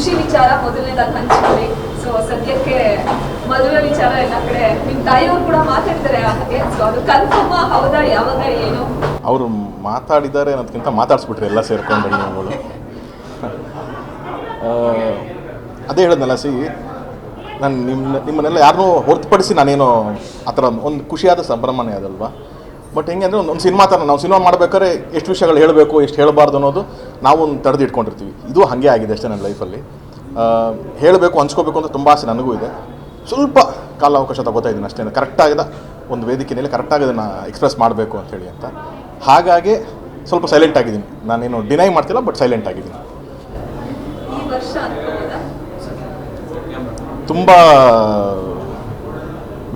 ಖುಷಿ ವಿಚಾರ ಮೊದಲನೇದ ಹಂಚ್ಕೊಳ್ಳಿ ಸೊ ಸದ್ಯಕ್ಕೆ ಮದುವೆ ವಿಚಾರ ಎಲ್ಲ ಕಡೆ ನಿಮ್ ತಾಯಿಯವರು ಕೂಡ ಮಾತಾಡ್ತಾರೆ ಹಾಗೆ. ಸೊ ಅದು ಕನ್ಫರ್ಮ್ ಹೌದಾ ಯಾವಾಗ ಏನು? ಅವರು ಮಾತಾಡಿದ್ದಾರೆ ಅನ್ನೋದಕ್ಕಿಂತ ಮಾತಾಡಿಸ್ಬಿಟ್ರಿ ಎಲ್ಲ ಸೇರ್ಕೊಂಡು ಆ, ಅದೇ ಹೇಳಿದ್ನಲ್ಲ ಸಿ ನಾನು ನಿಮ್ಮ ನಿಮ್ಮನ್ನೆಲ್ಲ ಯಾರನ್ನೂ ಹೊರತುಪಡಿಸಿ ನಾನೇನು ಆ ಥರ ಒಂದು ಖುಷಿಯಾದ ಸಂಭ್ರಮನೇ ಅದಲ್ವಾ? ಬಟ್ ಹೆಂಗೆ ಅಂದರೆ ಒಂದು ಒಂದು ಸಿನಿಮಾ ಥರ ನಾವು ಸಿನಿಮಾ ಮಾಡ್ಬೇಕಾದ್ರೆ ಎಷ್ಟು ವಿಷಯಗಳು ಹೇಳಬೇಕು ಎಷ್ಟು ಹೇಳಬಾರ್ದು ಅನ್ನೋದು ನಾವು ಒಂದು ತಡೆದು ಇಟ್ಕೊಂಡಿರ್ತೀವಿ. ಇದು ಹಾಗೆ ಆಗಿದೆ ಅಷ್ಟೇ ನನ್ನ ಲೈಫಲ್ಲಿ ಹೇಳಬೇಕು, ಹಂಚ್ಕೋಬೇಕು ಅಂತ ತುಂಬ ಆಸೆ ನನಗೂ ಇದೆ. ಸ್ವಲ್ಪ ಕಾಲಾವಕಾಶ ತಗೋತಾ ಇದ್ದೀನಿ ಅಷ್ಟೇ. ಕರೆಕ್ಟಾಗಿದ ಒಂದು ವೇದಿಕೆಯಲ್ಲಿ ಕರೆಕ್ಟಾಗಿ ಅದನ್ನು ಎಕ್ಸ್ಪ್ರೆಸ್ ಮಾಡಬೇಕು ಅಂಥೇಳಿ ಅಂತ. ಹಾಗಾಗಿ ಸ್ವಲ್ಪ ಸೈಲೆಂಟ್ ಆಗಿದ್ದೀನಿ. ನಾನೇನು ಡಿನೈ ಮಾಡ್ತಿಲ್ಲ ಬಟ್ ಸೈಲೆಂಟ್ ಆಗಿದ್ದೀನಿ. ತುಂಬ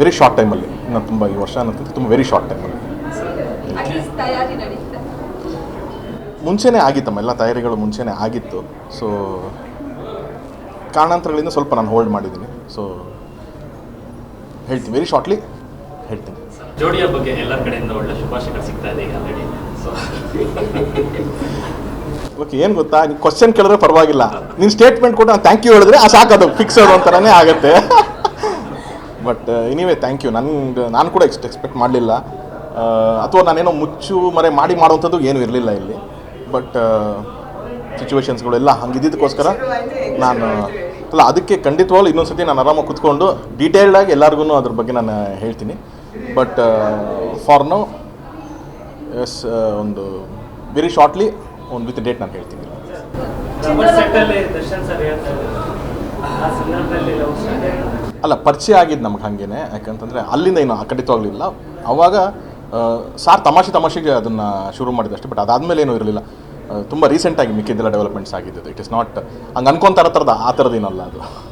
ವೆರಿ ಶಾರ್ಟ್ ಟೈಮಲ್ಲಿ ನಾನು ತುಂಬ ಈ ವರ್ಷ ಅನ್ನೋದಕ್ಕಿಂತ ತುಂಬ ವೆರಿ ಶಾರ್ಟ್ ಟೈಮಲ್ಲಿ ಮುಂಚೆನೇ ಆಗಿತ್ತಮ್ಮ ಎಲ್ಲ ತಯಾರಿಗಳು ಮುಂಚೆನೇ ಆಗಿತ್ತು. ಸೊ ಕಾರಣಾಂತರಗಳಿಂದ ಸ್ವಲ್ಪ ನಾನು ಹೋಲ್ಡ್ ಮಾಡಿದ್ದೀನಿ. ಸೊ ಹೇಳ್ತೀನಿ ವೆರಿ ಶಾರ್ಟ್ಲಿ ಹೇಳ್ತೀನಿ. ಜೋಡಿಯ ಬಗ್ಗೆ ಎಲ್ಲ ಕಡೆಯಿಂದ ಒಳ್ಳೆ ಶುಭಾಶಯ ಸಿಗ್ತಾ ಇದೆ ಈಗ ಆಲ್ರೆಡಿ ಸೊ ಓಕೆ ಏನು ಗೊತ್ತಾ? ನೀವು ಕ್ವಶನ್ ಕೇಳಿದ್ರೆ ಪರವಾಗಿಲ್ಲ. ನಿನ್ನ ಸ್ಟೇಟ್ಮೆಂಟ್ ಕೊಟ್ಟು ನಾನು ಥ್ಯಾಂಕ್ ಯು ಹೇಳಿದ್ರೆ ಆ ಸಾಕದು ಫಿಕ್ಸ್ ಅದು ಅಂತಾನೆ ಆಗುತ್ತೆ. ಬಟ್ ಎನಿವೇ ಥ್ಯಾಂಕ್ ಯು ನನ್ಗೆ ನಾನು ಕೂಡ ಎಕ್ಸ್ಟ್ ಎಕ್ಸ್ಪೆಕ್ಟ್ ಮಾಡಲಿಲ್ಲ. ಅಥವಾ ನಾನೇನೋ ಮುಚ್ಚು ಮರೆ ಮಾಡಿ ಮಾಡುವಂಥದ್ದು ಏನೂ ಇರಲಿಲ್ಲ ಇಲ್ಲಿ. ಬಟ್ ಸಿಚುವೇಶನ್ಸ್ಗಳೆಲ್ಲ ಹಂಗಿದ್ದಕ್ಕೋಸ್ಕರ ನಾನು ಅಲ್ಲ ಅದಕ್ಕೆ ಖಂಡಿತವಾಗ್ಲೂ ಇನ್ನೊಂದು ಸತಿ ನಾನು ಆರಾಮಾಗಿ ಕುತ್ಕೊಂಡು ಡೀಟೇಲ್ಡಾಗಿ ಎಲ್ಲರಿಗೂ ಅದ್ರ ಬಗ್ಗೆ ನಾನು ಹೇಳ್ತೀನಿ. ಬಟ್ ಫಾರ್ ನೌ ಎಸ್ ಒಂದು ವೆರಿ ಶಾರ್ಟ್ಲಿ ಒಂದು ವಿತ್ ಡೇಟ್ ನಾನು ಹೇಳ್ತೀನಿ. ಅಲ್ಲಿ ಪರಿಚಯ ಆಗಿದ್ದು ನಮ್ಗೆ ಹಾಗೇನೆ. ಯಾಕಂತಂದರೆ ಅಲ್ಲಿಂದ ಏನು ಖಂಡಿತವಾಗ್ಲಿಲ್ಲ ಅವಾಗ ಸಾರ್ ತಮಾಷೆ ತಮಾಷೆಗೆ ಅದನ್ನು ಶುರು ಮಾಡಿದಷ್ಟೇ ಬಟ್ ಅದಾದಮೇಲೆ ಏನೂ ಇರಲಿಲ್ಲ. ತುಂಬ ರೀಸೆಂಟಾಗಿ ಮಿಕ್ಕಿದ್ದೆಲ್ಲ ಡೆವಲಪ್ಮೆಂಟ್ಸ್ ಆಗಿದ್ದು ಇಟ್ ಇಸ್ ನಾಟ್ ಹಂಗೆ ಅನ್ಕೊಂತಾರ ಥರದ ಆ ಥರದ್ದೇನಲ್ಲ ಅದು.